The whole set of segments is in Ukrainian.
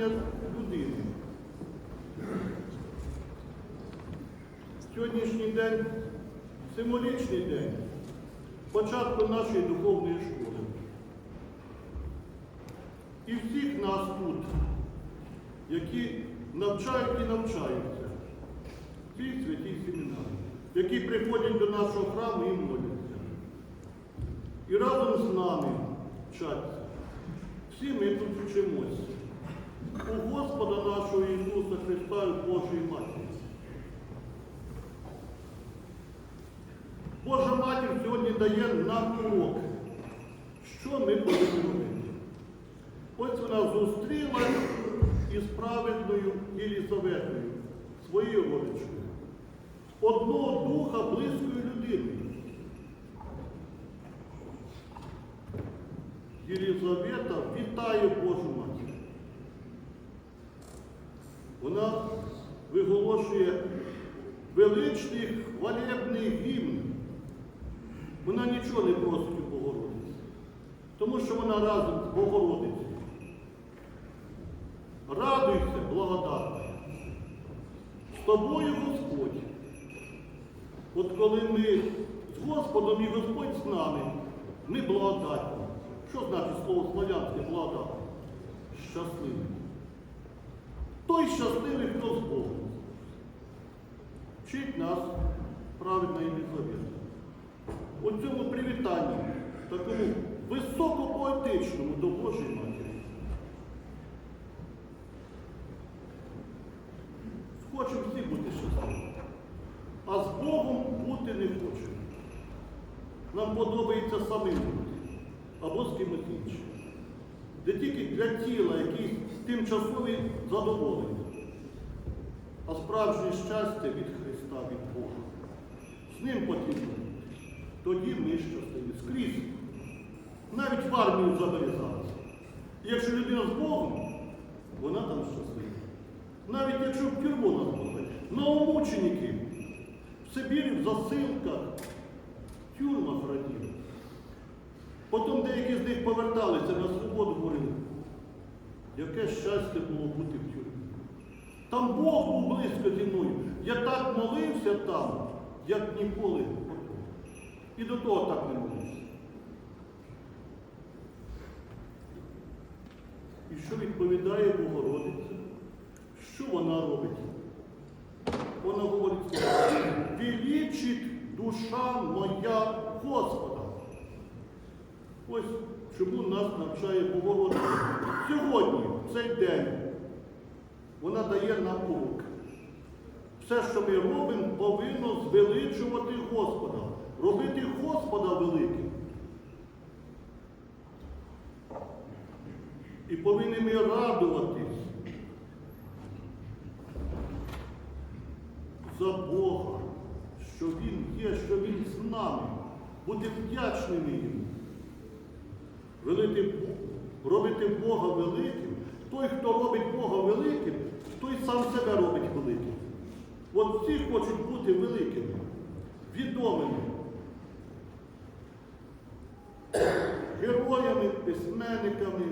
хрещення людини. Сьогоднішній день символічний день початку нашої духовної школи. І всіх нас тут, які навчають і навчаються в цій святій семінарі, які приходять до нашого храму і моляться. І разом з нами вчаться. Всі ми тут вчимося. У Господа нашого Ісуса Христа і Божої Матері. Божа Матір сьогодні дає нам урок, що ми повинні робити. Ось вона зустріла із праведною Єлізаветою, своєю родичкою. Одного духа близької людини. Єлізавета вітає Божу Матір. Вона виголошує величний хвалебний гімн. Вона нічого не просить у Богородиці, тому що вона разом з Богородицею. Радуйся, благодатна. З тобою Господь. От коли ми з Господом і Господь з нами, ми благодатні. Що значить слово славянське благодатне? Щасливий. Той щасливий, хто з Богом. Вчить нас правильна Єлизавета. У цьому привітанні, такому високопоетичному до Божої Матері. Хочемо всі бути щасливими. А з Богом бути не хочемо. Нам подобається самим бути або з кимось іншим. Де тільки для тіла якісь тимчасові задоволення. А справжнє щастя від Христа, від Бога. З ним потрібно. Тоді ми щасливі скрізь. Навіть в армію забере зараз. Якщо людина з Богом, вона там щаслива. Навіть якщо в тюрму нас новомученики, в Сибірі, в засилках, в тюрмах раділи. Потім деякі з них поверталися на свободу, говорили, яке щастя було бути в тюрмі. Там Бог був близько зі мною. Я так молився там, як ніколи. І до того так не молився. І що відповідає Богородиця? Що вона робить? Вона говорить, «Величить душа моя Господа. Ось чому нас навчає Богородиця. Сьогодні, цей день, вона дає нам урок. Все, що ми робимо, повинно звеличувати Господа, робити Господа великим. І повинні ми радуватись за Бога, що Він є, що Він з нами, бути вдячними йому. Робити Бога великим. Той, хто робить Бога великим, той сам себе робить великим. От всі хочуть бути великими, відомими, героями, письменниками,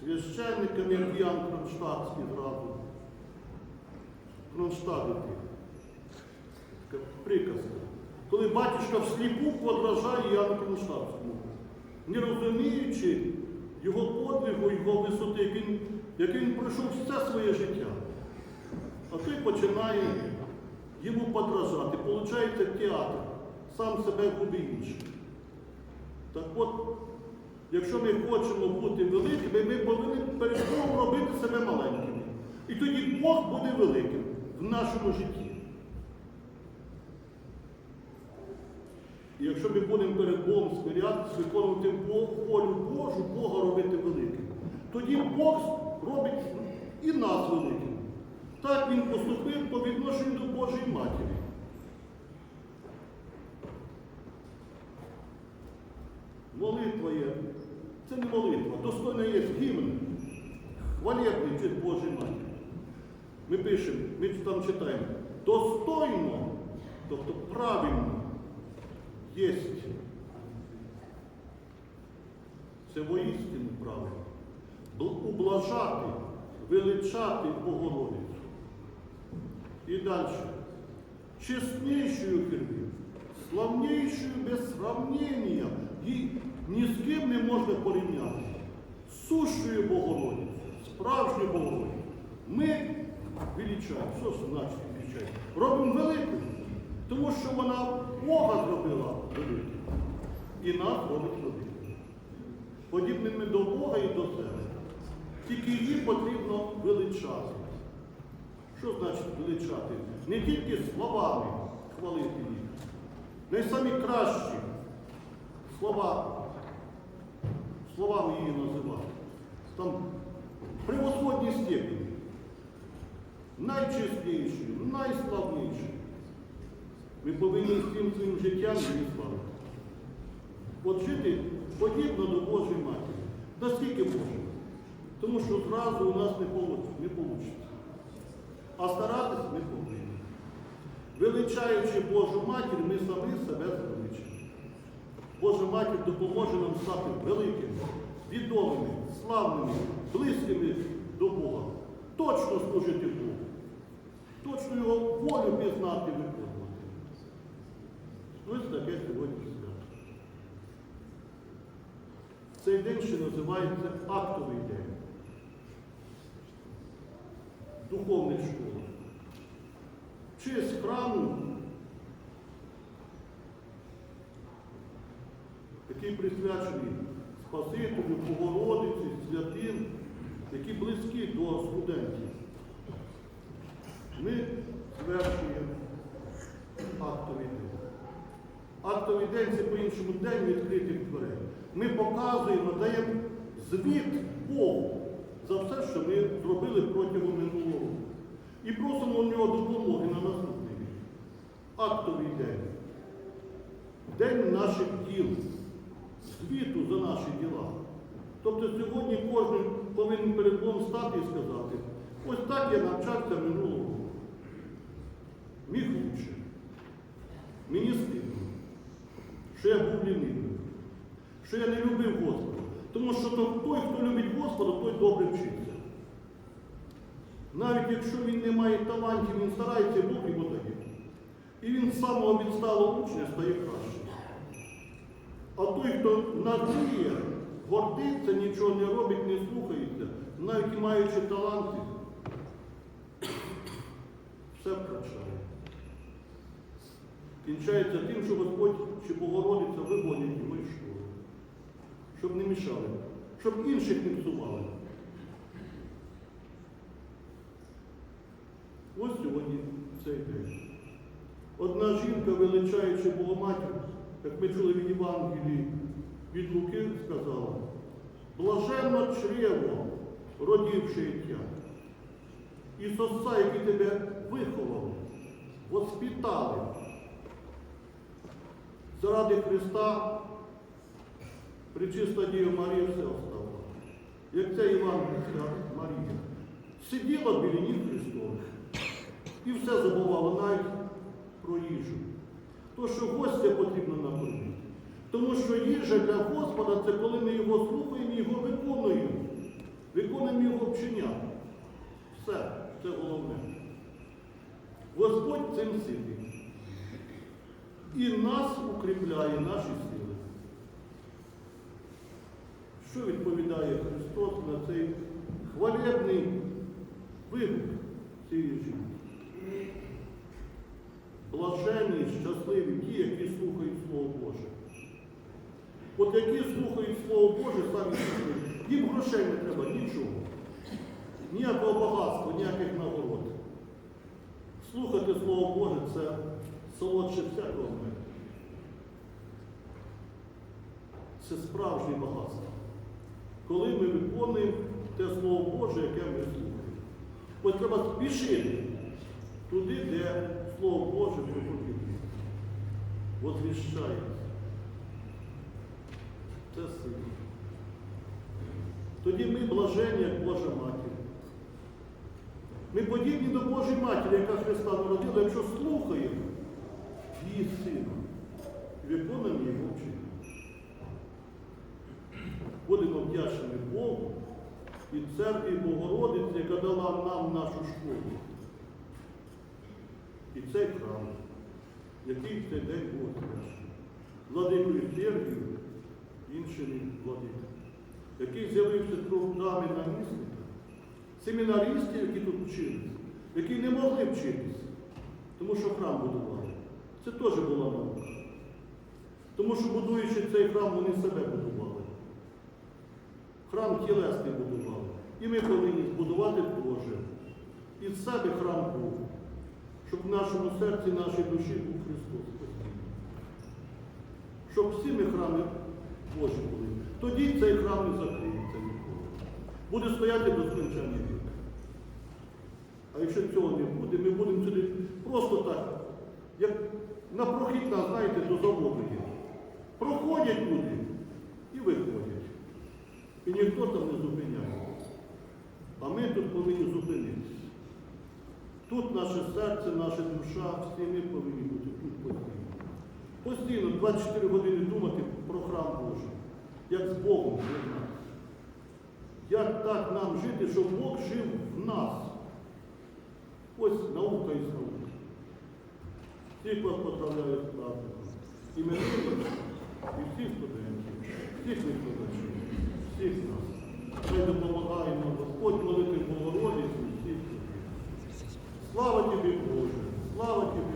священниками, як Ян Кронштадтський зразу. Кронштадти. Така приказка. Коли батюшка всліпу подражає Яну Кронштадтському, не розуміючи його подвигу, його висоти, як він, як він пройшов все своє життя. А той починає йому подражати. Получається театр, сам себе губить інший. Так от, якщо ми хочемо бути великими, ми повинні перед Богом робити себе маленькими. І тоді Бог буде великим в нашому житті. І якщо ми будемо перед Богом смирятися, виконувати волю Божу, тоді Бог робить і нас великим. Так Він поступив по відношенню до Божої Матері. Молитва є. Це не молитва, достойна є гімн. Хвалебний честь Божої Матері. Ми пишемо, ми там читаємо, достойно, тобто правильно, єсть. Це воістину правильно. Бл- Ублажати, величати Богородицю. І далі. Чеснейшую хербів, славнейшую без сравнения, і ні з ким не можна порівняти. Сущою Богородицю, справжню Богородицю. Ми величаємо. Що ж значить величаємо? Робимо великою, тому що вона Бога зробила великим. І нас робить великим. Подібними до Бога і до себе. Тільки її потрібно величати. Що значить величати? Не тільки словами хвалити їх. Найсамі кращі слова, словами її називати. Там превосходні степені. Найчеснішою, найславнішою. Ми повинні всім своїм життям її славити. От жити подібно до Божої Матері. Наскільки можемо? Тому що зразу у нас не вийде. А старатися ми повинні. Величаючи Божу матір, ми самі себе звеличимо. Божа матір допоможе нам стати великими, відомими, славними, близькими до Бога. Точно служити Богу. Точно його волю пізнати виконувати. Ось таке сьогодні свято. Цей день ще називається актовий день. Духовних школи. Честь храму, який присвячений Спасителю, Богородиці, святим, які близькі до студентів. Ми звершуємо актовий день. Актовий день це по-іншому день відкритих дверей. Ми показуємо, даємо звіт Богу за все, що ми зробили протягом минулого. І просимо у нього допомоги на наступний рік. Актовий день. День наших діл, звіту за наші діла. Тобто сьогодні кожен повинен перед Богом стати і сказати, ось так я навчався минулого року. Міг лучше. Мені стидно, що я був лінивим, що я не любив Господа. Тому що той, хто любить Господа, той добре вчиться. Навіть якщо він не має талантів, він старається, Бог йому дає. І він з самого відсталого учня стає краще. А той, хто надіє, гордиться, нічого не робить, не слухається, навіть маючи таланти, все втрачає. Кінчається тим, що Господь чи Богородиця виводять його із школи, щоб не мішали, щоб інших не псували. Ось сьогодні цей день. Одна жінка, величаючи Богоматір, як ми чули від Євангелії, від Луки, сказала, блаженно чрево, родивши тя, і соса, які тебе виховали. воспитали заради Христа, Пречиста Дія Марія все оставила. Як ця Івангельська Марія сиділа біля ніг Христових і все забувала навіть про їжу. То, що гостя потрібно накормити. Тому що їжа для Господа це коли ми його слухаємо його виконуємо. Виконуємо його вчення. Все, це головне. Господь цим сильний. І нас укріпляє наші сили. Що відповідає Христос на цей хвалебний вигук цієї жінки? Блаженні, щасливі ті, які слухають Слово Боже. От які слухають Слово Боже, самі щасливі. Їм грошей не треба, нічого. Ніякого багатства, ніяких нагород. Слухати Слово Боже це солодше всякого меду. Це справжнє багатство. Коли ми виконуємо те Слово Боже, яке ми слухаємо. Ось треба спішити туди, де Слово Боже проповідує. Возвіщається. Це сила. Тоді ми блажені, як Божа Матір. Ми подібні до Божої Матері, яка Христа народила, якщо слухаємо її сина виконуємо його вчення. Будемо вдячними Богу і церкві Богородиці, яка дала нам нашу школу. І цей храм, який в цей день був освячений. Владикою Сергію, іншими владиками, який з'явився трудами намісника, семінаристів, які тут вчилися, які не могли вчитися, тому що храм будували. Це теж була наука. Тому що будуючи цей храм, вони себе будували. Храм тілесний будували. І ми повинні збудувати теж. І з себе храм був, щоб в нашому серці, нашій душі був Христос. Щоб всі ми храми Божі були. Тоді цей храм не закриється ніколи. Буде стояти до скончання віку. А якщо цього не буде, ми будемо сюди просто так, як на прохідна, знаєте, до заводу є. Проходять люди і виходять. І ніхто там не зупиняє. А ми тут повинні зупинитися. Тут наше серце, наша душа, всі ми повинні бути тут постійно. Постійно 24 години думати про храм Божий, як з Богом нас. Як так нам жити, щоб Бог жив в нас? Ось наука із науки. Всіх вас поздравляю з. І мене, і всіх студентів, всіх викладачів, всіх нас. Хай допомагає нам Господь молити Богородицю всіх. Слава тобі, Боже! Слава тобі, Боже! Слава тобі!